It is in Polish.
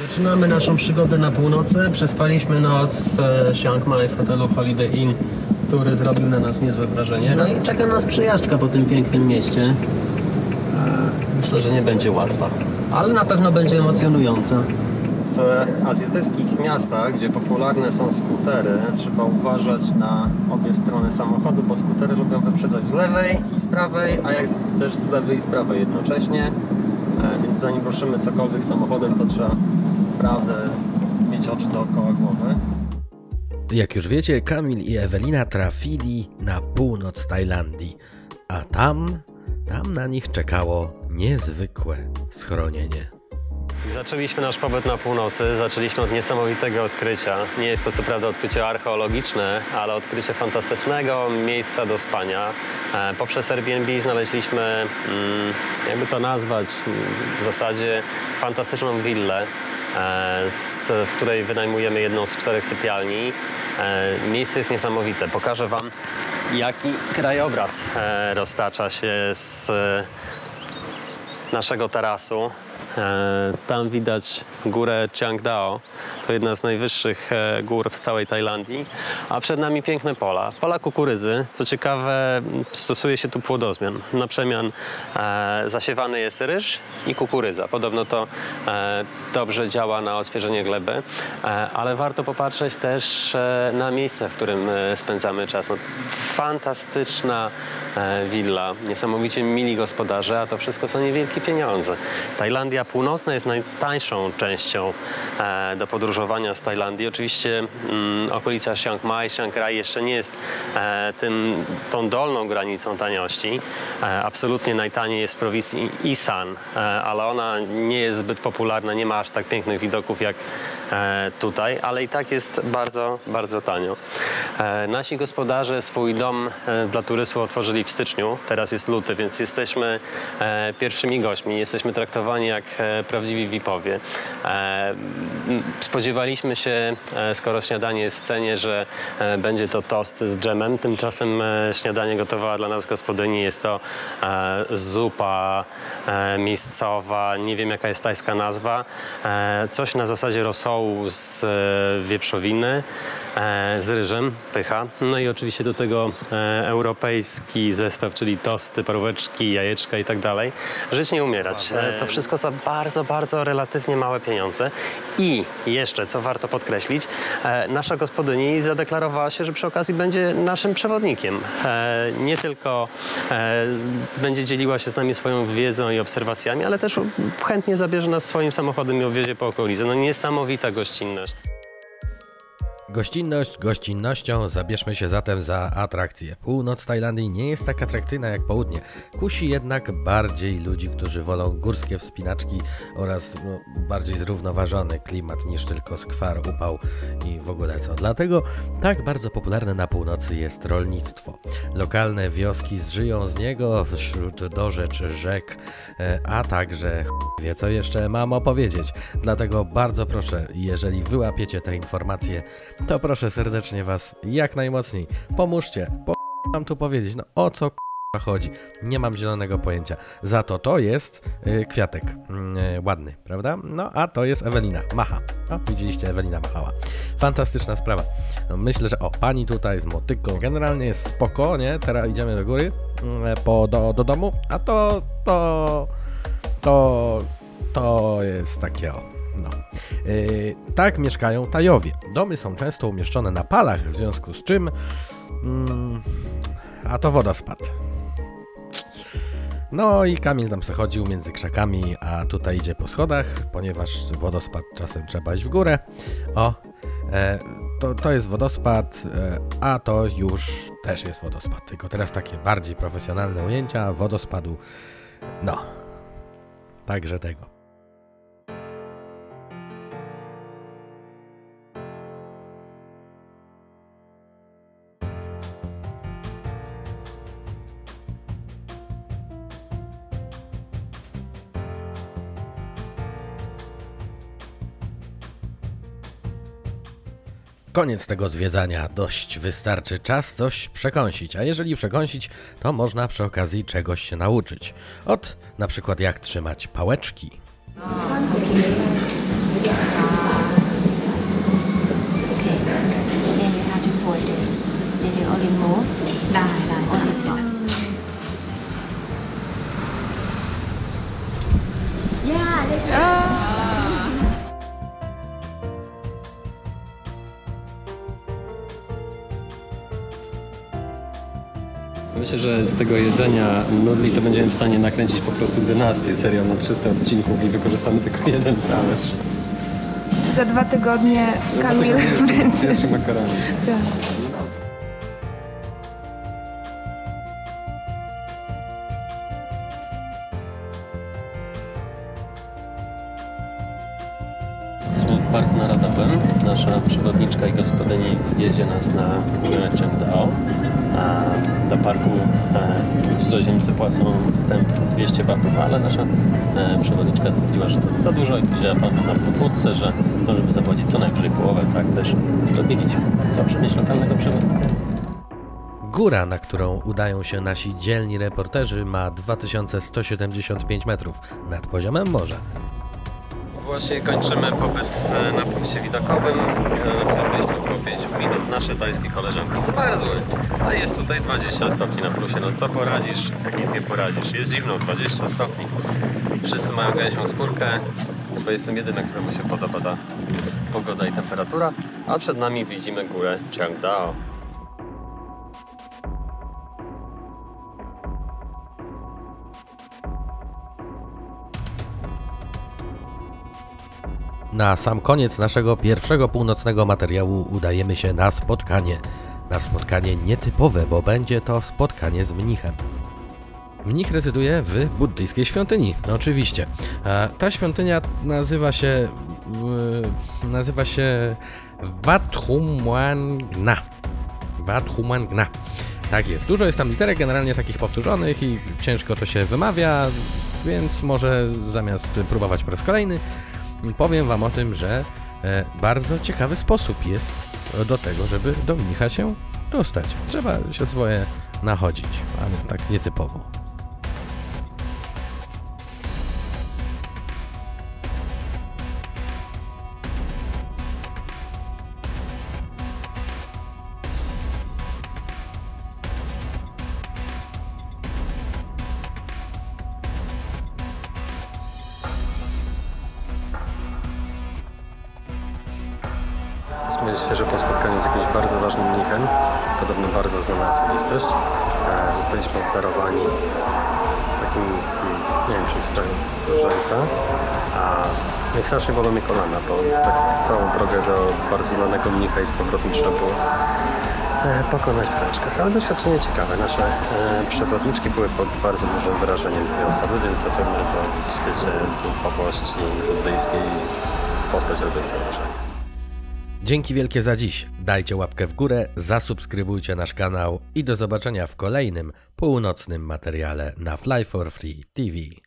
Zaczynamy naszą przygodę na północy. Przespaliśmy noc w e, Chiang Mai w hotelu Holiday Inn, który zrobił na nas niezłe wrażenie. No i czeka nas przejażdżka po tym pięknym mieście. E, Myślę, że nie będzie łatwa, ale na pewno będzie emocjonująca. W azjatyckich miastach, gdzie popularne są skutery, trzeba uważać na obie strony samochodu, bo skutery lubią wyprzedzać z lewej i z prawej, a jak też z lewej i z prawej jednocześnie. E, Więc zanim ruszymy cokolwiek samochodem, to trzeba naprawdę mieć oczy dookoła głowy. Jak już wiecie, Kamil i Ewelina trafili na północ Tajlandii, a tam, tam na nich czekało niezwykłe schronienie. Zaczęliśmy nasz pobyt na północy, zaczęliśmy od niesamowitego odkrycia. Nie jest to co prawda odkrycie archeologiczne, ale odkrycie fantastycznego miejsca do spania. E, Poprzez Airbnb znaleźliśmy, mm, jakby to nazwać, mm, w zasadzie fantastyczną willę, w której wynajmujemy jedną z czterech sypialni. E, Miejsce jest niesamowite. Pokażę Wam, jaki krajobraz e, roztacza się z naszego tarasu. E, Tam widać górę Chiangdao. To jedna z najwyższych e, gór w całej Tajlandii. A przed nami piękne pola. Pola kukurydzy. Co ciekawe, stosuje się tu płodozmian. Na przemian e, zasiewany jest ryż i kukurydza. Podobno to dobrze działa na odświeżenie gleby. Ale warto popatrzeć też na miejsce, w którym spędzamy czas. No, fantastyczna willa, niesamowicie mili gospodarze, a to wszystko są niewielkie pieniądze. Tajlandia Północna jest najtańszą częścią e, do podróżowania z Tajlandii. Oczywiście mm, okolica Chiang Mai, Chiang Rai jeszcze nie jest e, tym, tą dolną granicą taniości. E, absolutnie najtaniej jest w prowincji Isan, ale ona nie jest zbyt popularna, nie ma aż tak pięknych widoków jak tutaj, ale i tak jest bardzo, bardzo tanio. E, Nasi gospodarze swój dom e, dla turystów otworzyli w styczniu, teraz jest luty, więc jesteśmy e, pierwszymi gośćmi, jesteśmy traktowani jak e, prawdziwi VIP-owie. E, Spodziewaliśmy się, e, skoro śniadanie jest w cenie, że e, będzie to tost z dżemem, tymczasem e, śniadanie gotowała dla nas gospodyni, jest to e, zupa e, miejscowa, nie wiem jaka jest tajska nazwa, e, coś na zasadzie rosołu z e, wieprzowiny, z ryżem, pycha. No i oczywiście do tego e, europejski zestaw, czyli tosty, paróweczki, jajeczka i tak dalej. Żyć nie umierać. E, to wszystko za bardzo, bardzo relatywnie małe pieniądze. I jeszcze, co warto podkreślić, e, nasza gospodyni zadeklarowała się, że przy okazji będzie naszym przewodnikiem. E, nie tylko e, będzie dzieliła się z nami swoją wiedzą i obserwacjami, ale też chętnie zabierze nas swoim samochodem i obwiezie po okolicy. No niesamowita gościnność. Gościnność gościnnością, zabierzmy się zatem za atrakcję. Północ Tajlandii nie jest tak atrakcyjna jak południe. Kusi jednak bardziej ludzi, którzy wolą górskie wspinaczki oraz no, bardziej zrównoważony klimat niż tylko skwar, upał i w ogóle co. Dlatego tak bardzo popularne na północy jest rolnictwo. Lokalne wioski zżyją z niego wśród dorzecz rzek, e, a także wie co jeszcze mam opowiedzieć. Dlatego bardzo proszę, jeżeli wyłapiecie te informacje, to proszę serdecznie Was jak najmocniej pomóżcie. Po mam tu powiedzieć, no o co chodzi? Nie mam zielonego pojęcia. Za to to jest y, kwiatek. Mm, y, ładny, prawda? No a to jest Ewelina. Macha. O, widzieliście, Ewelina machała. Fantastyczna sprawa. No, myślę, że o, pani tutaj z motyką. Generalnie jest spoko, nie? Teraz idziemy do góry, mm, po, do, do domu, a to, to, to, to jest takie o. No. Yy, tak mieszkają Tajowie. Domy są często umieszczone na palach, w związku z czym. Mm, a to wodospad. No i Kamil tam przechodził między krzakami, a tutaj idzie po schodach, ponieważ wodospad czasem trzeba iść w górę. O, e, to, to jest wodospad, e, a to już też jest wodospad. Tylko teraz takie bardziej profesjonalne ujęcia wodospadu. No, także tego. Koniec tego zwiedzania, dość wystarczy czas coś przekąsić, a jeżeli przekąsić, to można przy okazji czegoś się nauczyć. Od na przykład jak trzymać pałeczki, Myślę, że z tego jedzenia nudli to będziemy w stanie nakręcić po prostu dynastię, serial na 300 odcinków i wykorzystamy tylko jeden talerz. Za dwa tygodnie Kamil będzie. Pierwszy makaron. Tak. Jesteśmy w Parku Narodowym. Nasza przewodniczka i gospodyni wiezie nas na górę Chengdao. Do parku e, cudzoziemcy płacą wstęp 200 batów, ale nasza e, przewodniczka stwierdziła, że to za dużo i powiedziała pan na poputce, że możemy zapłacić co najwyżej połowę. Tak też zrobiliśmy. Dobrze mieć lokalnego przewodnika. Góra, na którą udają się nasi dzielni reporterzy, ma 2175 metrów nad poziomem morza. Właśnie kończymy pobyt e, na punkcie widokowym, na którym byliśmy kupić widok nasze tajskie koleżanki zmarzły. A jest tutaj 20 stopni na plusie. No co poradzisz, jak nic nie poradzisz. Jest zimno, 20 stopni. Wszyscy mają gęsią skórkę, bo jestem jedyny, któremu się podoba ta pogoda i temperatura. A przed nami widzimy górę Chiangdao. Na sam koniec naszego pierwszego północnego materiału udajemy się na spotkanie. Na spotkanie nietypowe, bo będzie to spotkanie z mnichem. Mnich rezyduje w buddyjskiej świątyni, oczywiście. A ta świątynia nazywa się. nazywa się Wat Humwan Gna. Wat Humwan Gna. Tak jest. Dużo jest tam literek generalnie takich powtórzonych i ciężko to się wymawia, więc może zamiast próbować po raz kolejny, powiem Wam o tym, że e, bardzo ciekawy sposób jest do tego, żeby do mnicha się dostać. Trzeba się swoje nachodzić, ale tak nietypowo. Jesteśmy świeżo po spotkaniu z jakimś bardzo ważnym mnichem. Podobno bardzo znana osobistość. E, Zostaliśmy obdarowani takim, mm, nie wiem stoi, różańca. A no strasznie bolą mnie kolana, bo tak całą drogę do bardzo znanego mnicha i z powrotem trzeba było e, pokonać w ręczkach. Ale doświadczenie ciekawe. Nasze e, przewodniczki były pod bardzo dużym wyrażeniem tej osoby, więc zapewne to w świecie duchowości buddyjskiej postać robiąca wrażenie. Dzięki wielkie za dziś. Dajcie łapkę w górę, zasubskrybujcie nasz kanał i do zobaczenia w kolejnym północnym materiale na Fly for Free TV.